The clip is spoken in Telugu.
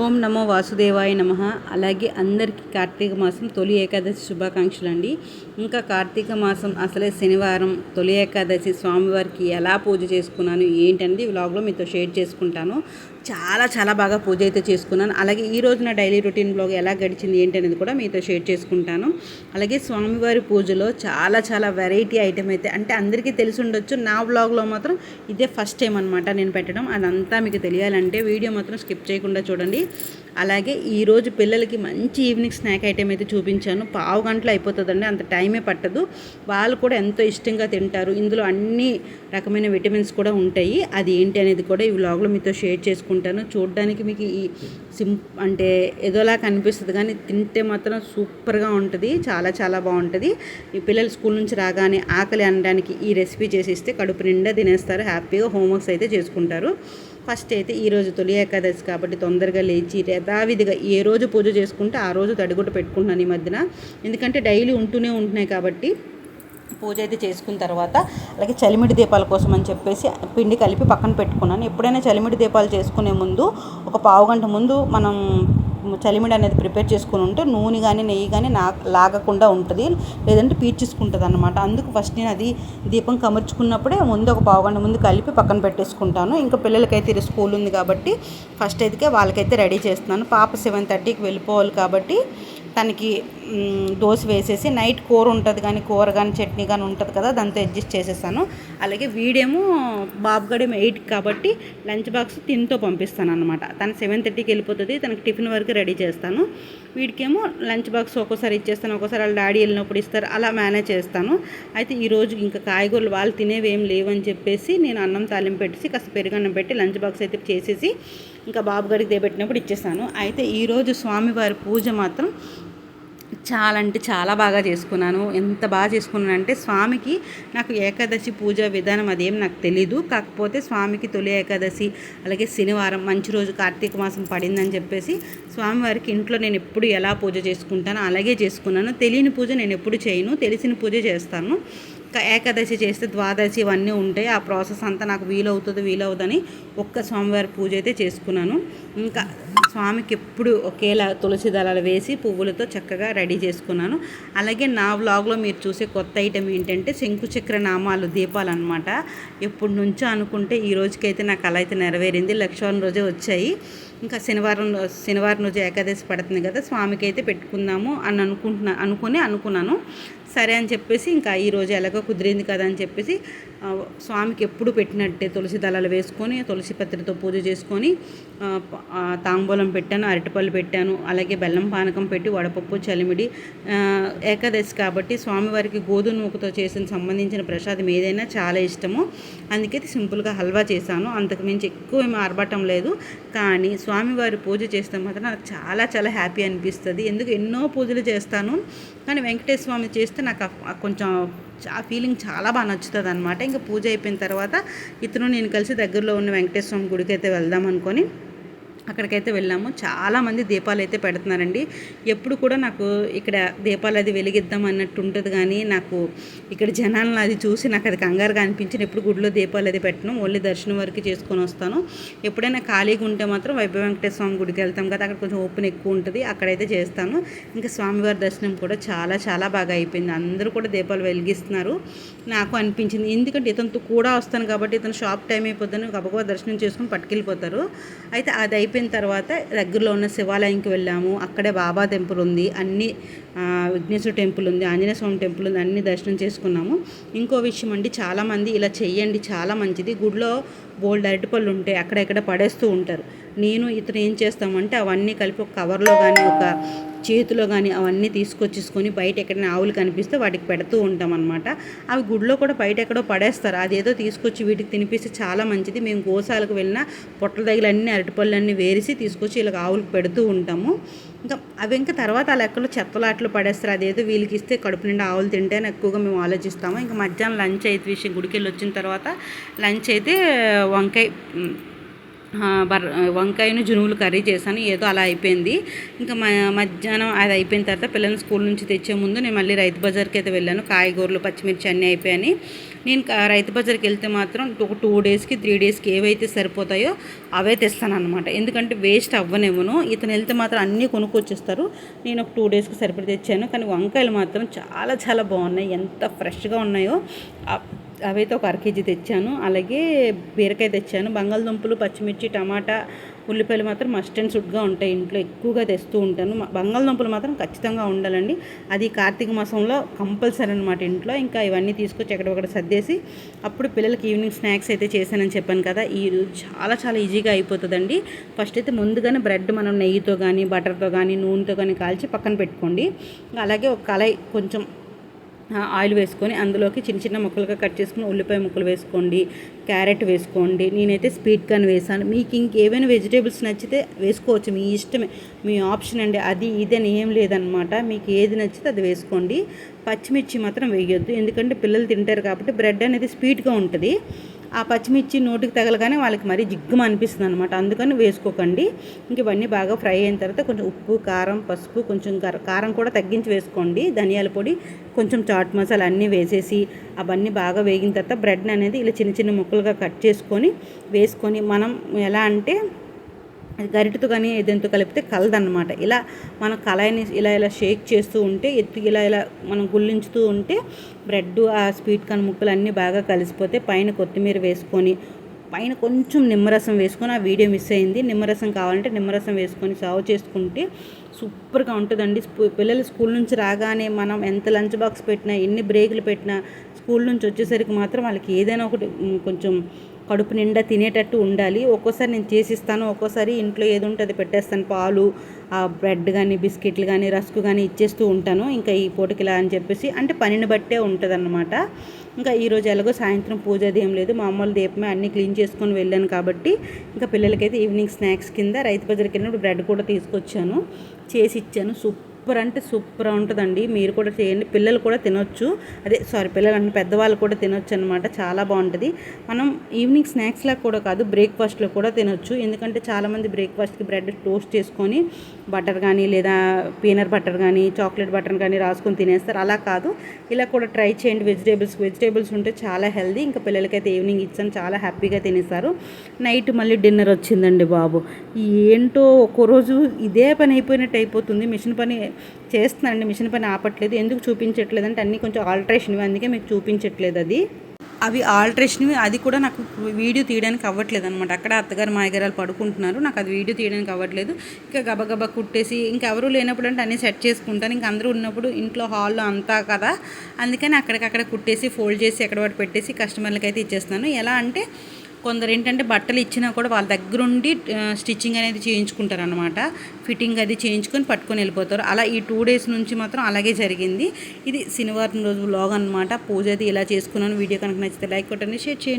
ఓం నమో వాసుదేవాయ నమ. అలాగే అందరికీ కార్తీక మాసం తొలి ఏకాదశి శుభాకాంక్షలు అండి ఇంకా కార్తీక మాసం అసలే శనివారం తొలి ఏకాదశి స్వామివారికి ఎలా పూజ చేసుకున్నాను ఏంటనేది వ్లాగ్లో మీతో షేర్ చేసుకుంటాను. చాలా చాలా బాగా పూజ అయితే చేసుకున్నాను. అలాగే ఈ రోజు నా డైలీ రొటీన్ బ్లాగ్ ఎలా గడిచింది ఏంటి అనేది కూడా మీతో షేర్ చేసుకుంటాను. అలాగే స్వామివారి పూజలో చాలా చాలా వెరైటీ ఐటెం అయితే అంటే అందరికీ తెలిసి ఉండొచ్చు. నా బ్లాగ్లో మాత్రం ఇదే ఫస్ట్ టైం అనమాట నేను పెట్టడం. అదంతా మీకు తెలియాలంటే వీడియో మాత్రం స్కిప్ చేయకుండా చూడండి. అలాగే ఈరోజు పిల్లలకి మంచి ఈవినింగ్ స్నాక్ ఐటెం అయితే చూపించాను. పావు గంటలు అయిపోతుందండి అంత టైమే పట్టదు. వాళ్ళు కూడా ఎంతో ఇష్టంగా తింటారు. ఇందులో అన్ని రకమైన విటమిన్స్ కూడా ఉంటాయి. అది ఏంటి అనేది కూడా ఈ వ్లాగ్లో మీతో షేర్ చేసుకుంటాను. చూడడానికి మీకు ఈ సిం అంటే ఏదోలా కనిపిస్తుంది కానీ తింటే మాత్రం సూపర్గా ఉంటుంది. చాలా చాలా బాగుంటుంది. ఈ పిల్లలు స్కూల్ నుంచి రాగానే ఆకలి అనడానికి ఈ రెసిపీ చేసి ఇస్తే కడుపు నిండా తినేస్తారు. హ్యాపీగా హోంవర్క్స్ అయితే చేసుకుంటారు. ఫస్ట్ అయితే ఈరోజు తొలి ఏకాదశి కాబట్టి తొందరగా లేచి యథావిధిగా ఏ రోజు పూజ చేసుకుంటే ఆ రోజు తడిగుడ్డ పెట్టుకుంటున్నాను ఈ మధ్యన. ఎందుకంటే డైలీ ఉంటూనే ఉంటున్నాయి కాబట్టి పూజ అయితే చేసుకున్న తర్వాత అలాగే చలిమిడి దీపాల కోసం అని చెప్పేసి పిండి కలిపి పక్కన పెట్టుకున్నాను. ఎప్పుడైనా చలిమిడి దీపాలు చేసుకునే ముందు ఒక పావు గంట ముందు మనం చలిమిడి అనేది ప్రిపేర్ చేసుకుని ఉంటే నూనె కానీ నెయ్యి కానీ నా లాగకుండా ఉంటుంది. లేదంటే పీల్చేసుకుంటుంది అనమాట అందుకు ఫస్ట్ నేను అది దీపం కమర్చుకున్నప్పుడే ముందు ఒక పావుగంట ముందు కలిపి పక్కన పెట్టేసుకుంటాను. ఇంకా పిల్లలకైతే ఇది స్కూల్ ఉంది కాబట్టి ఫస్ట్ అయితే వాళ్ళకైతే రెడీ చేస్తున్నాను. పాప సెవెన్ థర్టీకి వెళ్ళిపోవాలి కాబట్టి తనకి దోశ వేసేసి నైట్ కూర ఉంటుంది కానీ కూర కానీ చట్నీ కానీ ఉంటుంది కదా దాంతో అడ్జస్ట్ చేసేసాను. అలాగే వీడేమో బాబుగడేమో ఎయిట్ కాబట్టి లంచ్ బాక్స్ తిన్తో పంపిస్తాను అనమాట తను సెవెన్ థర్టీకి వెళ్ళిపోతుంది తనకి టిఫిన్ వరకు రెడీ చేస్తాను. వీడికేమో లంచ్ బాక్స్ ఒక్కోసారి ఇచ్చేస్తాను ఒక్కోసారి వాళ్ళ డాడీ వెళ్ళినప్పుడు ఇస్తారు అలా మేనేజ్ చేస్తాను. అయితే ఈరోజు ఇంకా కాయగూరలు వాళ్ళు తినేవి ఏం లేవని చెప్పేసి నేను అన్నం తాలింపు పెట్టేసి కాస్త పెరుగన్నం పెట్టి లంచ్ బాక్స్ అయితే చేసేసి ఇంకా బాబుగారికి దేబెట్టినప్పుడు ఇచ్చేస్తాను అయితే ఈరోజు స్వామివారి పూజ మాత్రం చాలా అంటే చాలా బాగా చేసుకున్నాను. ఎంత బాగా చేసుకున్నాను అంటే స్వామికి నాకు ఏకాదశి పూజ విధానం అదేం నాకు తెలీదు. కాకపోతే స్వామికి తొలి ఏకాదశి అలాగే శనివారం మంచి రోజు కార్తీక మాసం పడిందని చెప్పేసి స్వామివారికి ఇంట్లో నేను ఎప్పుడు ఎలా పూజ చేసుకుంటానో అలాగే చేసుకున్నాను. తెలియని పూజ నేను ఎప్పుడు చేయను. తెలిసిన పూజ చేస్తాను. ఏకాదశి చేస్తే ద్వాదశి ఇవన్నీ ఉంటాయి. ఆ ప్రాసెస్ అంతా నాకు వీలవుతుంది వీలవుదని ఒక్క స్వామివారి పూజ అయితే చేసుకున్నాను. ఇంకా స్వామికి ఎప్పుడు ఒకేలా తులసి దళాలు వేసి పువ్వులతో చక్కగా రెడీ చేసుకున్నాను. అలాగే నా వ్లాగ్లో మీరు చూసే కొత్త ఐటెం ఏంటంటే శంకుచక్ర నామాలు దీపాలు అనమాట ఎప్పటి నుంచో అనుకుంటే ఈ రోజుకైతే నాకు అలా అయితే నెరవేరింది. లక్ష్మణ రోజే వచ్చాయి. ఇంకా శనివారం శనివారం రోజు ఏకాదశి పడుతుంది కదా స్వామికి అయితే పెట్టుకుందాము అని అనుకుంటున్నా అనుకుని అనుకున్నాను. సరే అని చెప్పేసి ఇంకా ఈరోజు ఎలాగో కుదిరింది కదా అని చెప్పేసి స్వామికి ఎప్పుడు పెట్టినట్టే తులసి దళాలు వేసుకొని తులసి పత్రితో పూజ చేసుకొని తాంబూలం పెట్టాను అరటిపళ్ళు పెట్టాను అలాగే బెల్లం పానకం పెట్టి వడపప్పు చలిమిడి ఏకాదశి కాబట్టి స్వామివారికి గోధుమ నూకతో చేసిన సంబంధించిన ప్రసాదం ఏదైనా చాలా ఇష్టము. అందుకే సింపుల్గా హల్వా చేశాను. అంతకు మించి ఎక్కువ ఏమి ఆర్భటం లేదు. కానీ స్వామివారి పూజ చేస్తే మాత్రం నాకు చాలా చాలా హ్యాపీ అనిపిస్తుంది. ఎందుకు ఎన్నో పూజలు చేస్తాను. కానీ వెంకటేశ్వర స్వామి చేస్తే నాకు కొంచెం ఫీలింగ్ చాలా బాగా నచ్చుతుంది అనమాట ఇంకా పూజ అయిపోయిన తర్వాత ఇతను నేను కలిసి దగ్గరలో ఉన్న వెంకటేశ్వర స్వామి గుడికి అయితే వెళ్దాం అనుకొని అక్కడికైతే వెళ్ళాము. చాలామంది దీపాలు అయితే పెడుతున్నారండి. ఎప్పుడు కూడా నాకు ఇక్కడ దీపాలు అది వెలిగిద్దాం అన్నట్టు ఉంటుంది కానీ నాకు ఇక్కడ జనాలను అది చూసి నాకు అది కంగారుగా అనిపించిన ఎప్పుడు గుడిలో దీపాలు అది పెట్టను. ఓన్లీ దర్శనం వరకు చేసుకొని వస్తాను. ఎప్పుడైనా ఖాళీగా ఉంటే మాత్రం వైభవ వెంకటేశ్వర స్వామి గుడికి వెళ్తాం కదా అక్కడ కొంచెం ఓపెన్ ఎక్కువ ఉంటుంది. అక్కడైతే చేస్తాను. ఇంకా స్వామివారి దర్శనం కూడా చాలా చాలా బాగా అయిపోయింది. అందరూ కూడా దీపాలు వెలిగిస్తున్నారు. నాకు అనిపించింది. ఎందుకంటే ఇతనితో కూడా వస్తాను కాబట్టి ఇతను షాప్ టైం అయిపోద్దని గబగబా దర్శనం చేసుకుని పట్టుకెళ్ళిపోతారు. అయితే అది అయిపోయింది అయిపోయిన తర్వాత దగ్గరలో ఉన్న శివాలయంకి వెళ్ళాము. అక్కడే బాబా టెంపుల్ ఉంది. అన్ని విఘ్నేశ్వర టెంపుల్ ఉంది ఆంజనేయ స్వామి టెంపుల్ ఉంది అన్ని దర్శనం చేసుకున్నాము. ఇంకో విషయం అండి చాలామంది ఇలా చెయ్యండి చాలా మంచిది. గుడిలో బోల్డ్ అరటిపళ్ళు ఉంటాయి అక్కడెక్కడ పడేస్తూ ఉంటారు. నేను ఇతను ఏం చేస్తామంటే అవన్నీ కలిపి ఒక కవర్లో కానీ ఒక చేతిలో కానీ అవన్నీ తీసుకొచ్చేసుకొని బయట ఎక్కడైనా ఆవులు కనిపిస్తే వాటికి పెడుతూ ఉంటాం అనమాట అవి గుడిలో కూడా బయట ఎక్కడో పడేస్తారు. అదేదో తీసుకొచ్చి వీటికి తినిపిస్తే చాలా మంచిది. మేము గోశాలకు వెళ్ళిన పొట్టల దగ్గర అన్ని అరటిపళ్ళన్నీ వేసి తీసుకొచ్చి ఇలా ఆవులకు పెడుతూ ఉంటాము. ఇంకా అవి ఇంకా తర్వాత ఆ లెక్కలో చెత్తలాట్లు పడేస్తారు. అదేదో వీళ్ళకి ఇస్తే కడుపు నిండా ఆవులు తింటేనే ఎక్కువగా మేము ఆలోచిస్తాము. ఇంకా మధ్యాహ్నం లంచ్ అయితే విషయం గుడికి వెళ్ళి వచ్చిన తర్వాత లంచ్ అయితే వంకాయ బర్ వంకాయను జునువులు కర్రీ చేశాను ఏదో అలా అయిపోయింది. ఇంకా మధ్యాహ్నం అది అయిపోయిన తర్వాత పిల్లల్ని స్కూల్ నుంచి తెచ్చే ముందు నేను మళ్ళీ రైతు బజార్కి అయితే వెళ్ళాను. కాయగూరలు పచ్చిమిర్చి అన్నీ అయిపోయాయి. నేను రైతు బజార్కి వెళ్తే మాత్రం ఒక టూ డేస్కి త్రీ డేస్కి ఏవైతే సరిపోతాయో అవే తెస్తాను అనమాట ఎందుకంటే వేస్ట్ అవ్వనివ్వను. ఇతను వెళ్తే మాత్రం అన్నీ కొనుక్కొచ్చేస్తారు. నేను ఒక టూ డేస్కి సరిపడి తెచ్చాను. కానీ వంకాయలు మాత్రం చాలా చాలా బాగున్నాయి. ఎంత ఫ్రెష్గా ఉన్నాయో. అవైతే ఒక అర కేజీ తెచ్చాను. అలాగే బీరకాయ తెచ్చాను. బంగాళదుంపలు పచ్చిమిర్చి టమాటా ఉల్లిపాయలు మాత్రం మస్ట్ అండ్ సుడ్గా ఉంటాయి. ఇంట్లో ఎక్కువగా తెస్తూ ఉంటాను. బంగాళదుంపలు మాత్రం ఖచ్చితంగా ఉండాలండి. అది కార్తీక మాసంలో కంపల్సరీ అనమాట ఇంట్లో. ఇంకా ఇవన్నీ తీసుకొచ్చి ఎక్కడొక్కడ సర్దేసి అప్పుడు పిల్లలకి ఈవినింగ్ స్నాక్స్ అయితే చేశానని చెప్పాను కదా. ఈ చాలా చాలా ఈజీగా అయిపోతుందండి. ఫస్ట్ అయితే ముందుగానే బ్రెడ్ మనం నెయ్యితో కానీ బటర్తో కానీ నూనెతో కానీ కాల్చి పక్కన పెట్టుకోండి. అలాగే ఒక కళాయి కొంచెం ఆయిల్ వేసుకొని అందులోకి చిన్న చిన్న ముక్కలుగా కట్ చేసుకుని ఉల్లిపాయ ముక్కలు వేసుకోండి క్యారెట్ వేసుకోండి. నేనైతే స్వీట్ కార్న్ వేసాను. మీకు ఇంకేమైనా వెజిటేబుల్స్ నచ్చితే వేసుకోవచ్చు. మీ ఇష్టమే మీ ఆప్షన్ అండి. అది ఇదని ఏం లేదనమాట. మీకు ఏది నచ్చితే అది వేసుకోండి. పచ్చిమిర్చి మాత్రం వేయొద్దు. ఎందుకంటే పిల్లలు తింటారు కాబట్టి బ్రెడ్ అనేది స్వీట్గా ఉంటుంది. ఆ పచ్చిమిర్చి నోటికి తగలగానే వాళ్ళకి మరీ జిగ్గుమ అనిపిస్తుంది అనమాట అందుకని వేసుకోకండి. ఇంక ఇవన్నీ బాగా ఫ్రై అయిన తర్వాత కొంచెం ఉప్పు కారం పసుపు కొంచెం కారం కూడా తగ్గించి వేసుకోండి. ధనియాల పొడి కొంచెం చాట్ మసాలా అన్నీ వేసేసి అవన్నీ బాగా వేగిన తర్వాత బ్రెడ్ అనేది ఇలా చిన్న చిన్న ముక్కలుగా కట్ చేసుకొని వేసుకొని మనం ఎలా అంటే గరిటతో కానీ ఏదైనా కలిపితే కలదన్నమాట. ఇలా మన కళాయిని ఇలా ఇలా షేక్ చేస్తూ ఉంటే ఎత్తు ఇలా ఇలా మనం గుల్లించుతూ ఉంటే బ్రెడ్ ఆ స్వీట్ కాన్ ముక్కలు అన్నీ బాగా కలిసిపోతే పైన కొత్తిమీర వేసుకొని పైన కొంచెం నిమ్మరసం వేసుకొని ఆ వీడియో మిస్ అయింది. నిమ్మరసం కావాలంటే నిమ్మరసం వేసుకొని సర్వ్ చేసుకుంటే సూపర్గా ఉంటుందండి. పిల్లలు స్కూల్ నుంచి రాగానే మనం ఎంత లంచ్ బాక్స్ పెట్టినా ఎన్ని బ్రేకులు పెట్టినా స్కూల్ నుంచి వచ్చేసరికి మాత్రం వాళ్ళకి ఏదైనా ఒకటి కొంచెం కడుపు నిండా తినేటట్టు ఉండాలి. ఒక్కోసారి నేను చేసిస్తాను ఒక్కోసారి ఇంట్లో ఏది ఉంటుంది అది పెట్టేస్తాను. పాలు ఆ బ్రెడ్ కానీ బిస్కెట్లు కానీ రస్క్ కానీ ఇచ్చేస్తూ ఉంటాను. ఇంకా ఈ పూటకిలా అని చెప్పేసి అంటే పనిని బట్టే ఉంటుంది ఇంకా ఈరోజు ఎలాగో సాయంత్రం పూజ అది ఏం లేదు. మామూలు దీపమే అన్నీ క్లీన్ చేసుకొని వెళ్ళాను కాబట్టి ఇంకా పిల్లలకైతే ఈవినింగ్ స్నాక్స్ కింద రైతు బజార్కి వెళ్ళినప్పుడు బ్రెడ్ కూడా తీసుకొచ్చాను. చేసి ఇచ్చాను. సూపర్ అంటే సూపర్ ఉంటుందండి. మీరు కూడా చేయండి. పిల్లలు కూడా తినొచ్చు. అదే సారీ పిల్లలు అంటే పెద్దవాళ్ళు కూడా తినొచ్చు అనమాట చాలా బాగుంటుంది. మనం ఈవినింగ్ స్నాక్స్లా కూడా కాదు బ్రేక్ఫాస్ట్లో కూడా తినొచ్చు. ఎందుకంటే చాలామంది బ్రేక్ఫాస్ట్కి బ్రెడ్ టోస్ట్ చేసుకొని బటర్ కానీ లేదా పీనర్ బటర్ కానీ చాక్లెట్ బటర్ కానీ రాసుకొని తినేస్తారు. అలా కాదు. ఇలా కూడా ట్రై చేయండి. వెజిటేబుల్స్ వెజిటేబుల్స్ ఉంటే చాలా హెల్దీ ఇంకా పిల్లలకైతే ఈవినింగ్ ఇచ్చాను చాలా హ్యాపీగా తినేస్తారు. నైట్ మళ్ళీ డిన్నర్ వచ్చిందండి బాబు. ఏంటో ఒక్కో రోజు ఇదే పని అయిపోయినట్టు అయిపోతుంది. మిషన్ పని చేస్తున్నానండి మిషన్ పని ఆపట్లేదు. ఎందుకు చూపించట్లేదు అంటే అన్నీ కొంచెం ఆల్టరేషన్ అందుకే మీకు చూపించట్లేదు అది. అవి ఆల్టరేషన్ అది కూడా నాకు వీడియో తీయడానికి అవ్వట్లేదు అనమాట అక్కడ అత్తగారు మాయగారాలు పడుకుంటున్నారు. నాకు అది వీడియో తీయడానికి అవ్వట్లేదు. ఇంకా గబగబా కుట్టేసి ఇంకా ఎవరు లేనప్పుడు అంటే అన్నీ సెట్ చేసుకుంటాను. ఇంకా అందరూ ఉన్నప్పుడు ఇంట్లో హాల్లో అంతా కదా. అందుకని అక్కడికక్కడ కుట్టేసి ఫోల్డ్ చేసి ఎక్కడ వాటి పెట్టేసి కస్టమర్లకి అయితే ఇచ్చేస్తాను ఎలా అంటే కొందరు ఏంటంటే బట్టలు ఇచ్చినా కూడా వాళ్ళ దగ్గరుండి స్టిచ్చింగ్ అనేది చేయించుకుంటారు అనమాట ఫిట్టింగ్ అది చేయించుకొని పట్టుకొని వెళ్ళిపోతారు. అలా ఈ టూ డేస్ నుంచి మాత్రం అలాగే జరిగింది. ఇది శనివారం రోజు వ్లాగ్ అనమాట పూజ అది ఇలా చేసుకున్నాను వీడియో కనుక నచ్చితే లైక్ కొట్టండి షేర్ చేయండి.